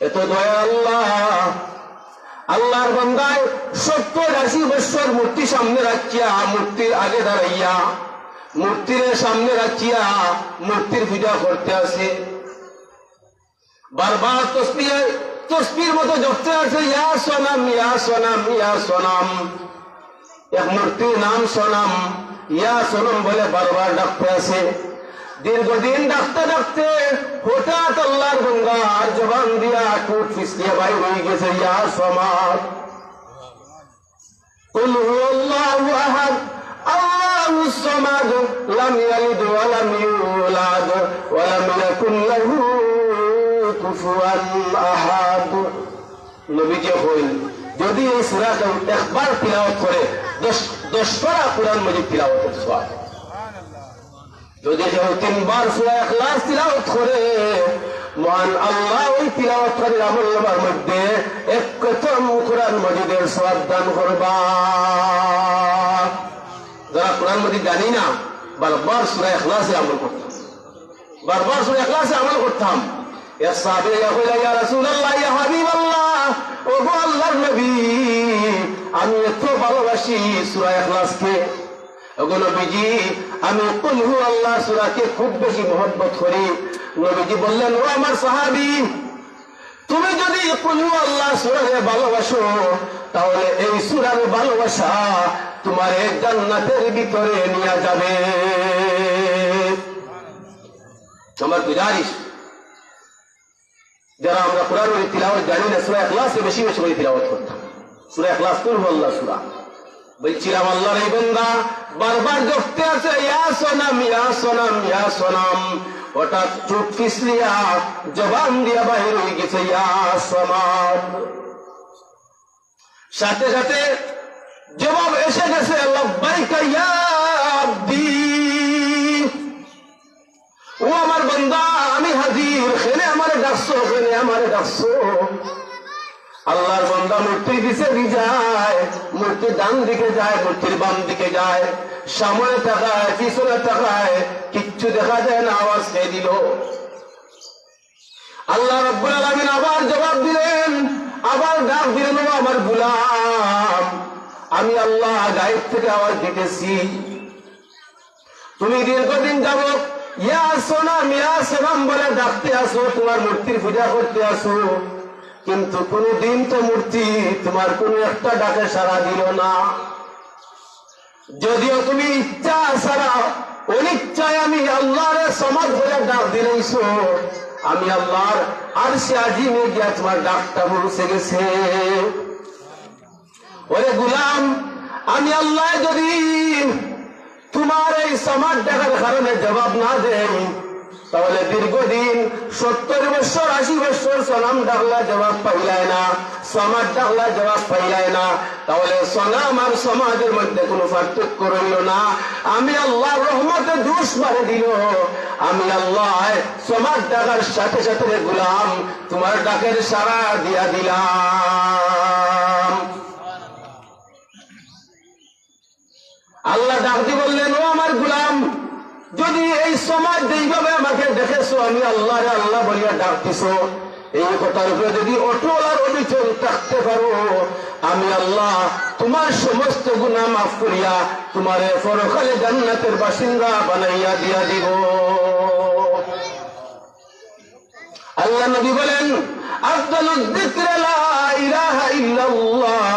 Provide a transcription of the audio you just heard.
এত দয়া আল্লাহ। আল্লাহর বন্দায় সত্তর আশি বৎসর মূর্তি সামনে রাখিয়া, মূর্তির আগে দাঁড়াইয়া, মূর্তির সামনে রাখিয়া মূর্তির পূজা করতে আসে। বারবার তসবির তসবির মতো জপতে আছে ইয়া সোনাম ইয়া সোনাম ইয়া সোনাম। এক মূর্তির নাম সোনাম, ইয়া সোনাম বলে বারবার ডাকতে আছে দীর্ঘদিন ডাকতে ডাকতে হঠাৎ আল্লাহর গঙ্গার জবান দিয়া টুট ফিসলিয়ে বাইর হয়ে গেছে ইয়া সমাজ قل هو الله احد الله الصمد لم يلد ولم يولد ولم يكن له كفوا احد নবীজি হইল যদি এই সূরাটা একবার তিলাওয়াত করে দশ দশ পারা কোরআন মজিদ তিলাওয়াতের সওয়াব যদি কেউ তিনবার সূরা ইখলাস তিলাওয়াত করে, মহান আল্লাহ ওই তিলাওয়াতকারীর আমল নামার মধ্যে এক কোরআন মজিদের সওয়াব দান করবা। যারা কোরআন মজিদ জানি না, বারবার সূরা ইখলাসে আমল করতাম। বারবার সূরা ইখলাসে আমল করতাম। এক সাহাবী কইল ইয়া রাসূলুল্লাহ, ইয়া হাবিবাল্লাহ, ও গো আল্লাহর নবী, আমি এত ভালোবাসি সূরা ইখলাসকে। ওগো নবীজি আমি কুল হু আল্লাহ সূরাকে খুব বেশি মহব্বত করি। নবীজি বললেন, ও আমার সাহাবী, তুমি যদি কুল হু আল্লাহ সূরাকে ভালোবাসো, তাহলে এই সূরার ভালোবাসা তোমার জান্নাতের ভিতরে নিয়ে যাবে। আমার গুজারিশ যারা আমরা কোরআন তিলাওয়াত জানি না, সূরা ইখলাসে বেশি বেশি করে তিলাওয়াত করতাম। সূরা ইখলাস কুল হু আল্লাহ সূরা। বলছিলাম, আল্লাহর এই বন্দা বারবার জপতে আছে, ইয়া সোনাম ইয়া সোনাম ইয়া সোনাম। হঠাৎ চুপ ফিসলিয়া জবান দিয়া বাহির হয়ে গেছে, ইয়া সোনাম। সাথে সাথে জবাব এসে গেছে ও আমার বন্দা, আমি হাজির, খেলে আমারে ডাকছো, খেলে আমারে ডাকছো। আল্লাহর বন্দা মূর্তির দিকে যায় মূর্তি ডান দিকে যায়, মূর্তির বাম দিকে যায়। সামনে তাকায় পিছনে তাকায় কিচ্ছু দেখা যায় না, আওয়াজ খেয়ে দিল। আল্লাহ রব্বুল আবার জবাব দিলেন, আবার ডাক দিলেন আমার গুলাম, আমি আল্লাহ গায়েব থেকে আওয়াজ দিতেছি। তুমি দীর্ঘদিন যাব ইয়া সোনাম ইয়া সোনাম বলে ডাকতে আসো, তোমার মূর্তির পূজা করতে আসো। কিন্তু কোন দিন তো মূর্তি তোমার কোন একটা ডাকে সারা দিল না। যদিও তুমি ইচ্ছা ছাড়া, অনিচ্ছায় আমি আল্লাহর সমাজ করে ডাক দিলেইছো আমি আল্লাহর আর সে আজিমে গিয়া তোমার ডাকটা পৌঁছে গেছে। ওরে গুলাম, আমি আল্লাহ যদি তোমার এই সমাজ দেখার কারণে জবাব না দেয় তাহলে দীর্ঘদিন সত্তর বছর, আশি বছর সনাম ডাকলা জবাব পাইলায় না, সমাজ ডাকলা জবাব পাইলায় না। তাহলে সনাম আর সমাজের মধ্যে কোনো পার্থক্য রইল না। আমি আল্লাহ রহমতে দুষ মারে দিল। আমি আল্লাহ সমাজ ডাকার সাথে সাথে গুলাম, তোমার ডাকের সারা দিয়া দিলাম। আল্লাহ ডাকতে বললেন, ও আমার গুলাম, যদি এই সমাজ যেইভাবে আমাকে আমি আল্লাহ রে আল্লাহ বলিয়া ডাকতেছ, এই কথার উপরে যদি অটল আর অবিচল থাকতে পারো, আমি আল্লাহ তোমার সমস্ত গুণা মাফ করিয়া তোমার পরকালে জান্নাতের বাসিন্দা বানাইয়া দিয়া দিব। আল্লাহ নবী বলেন আব্দুল ইলাহা ইল্লাল্লাহ।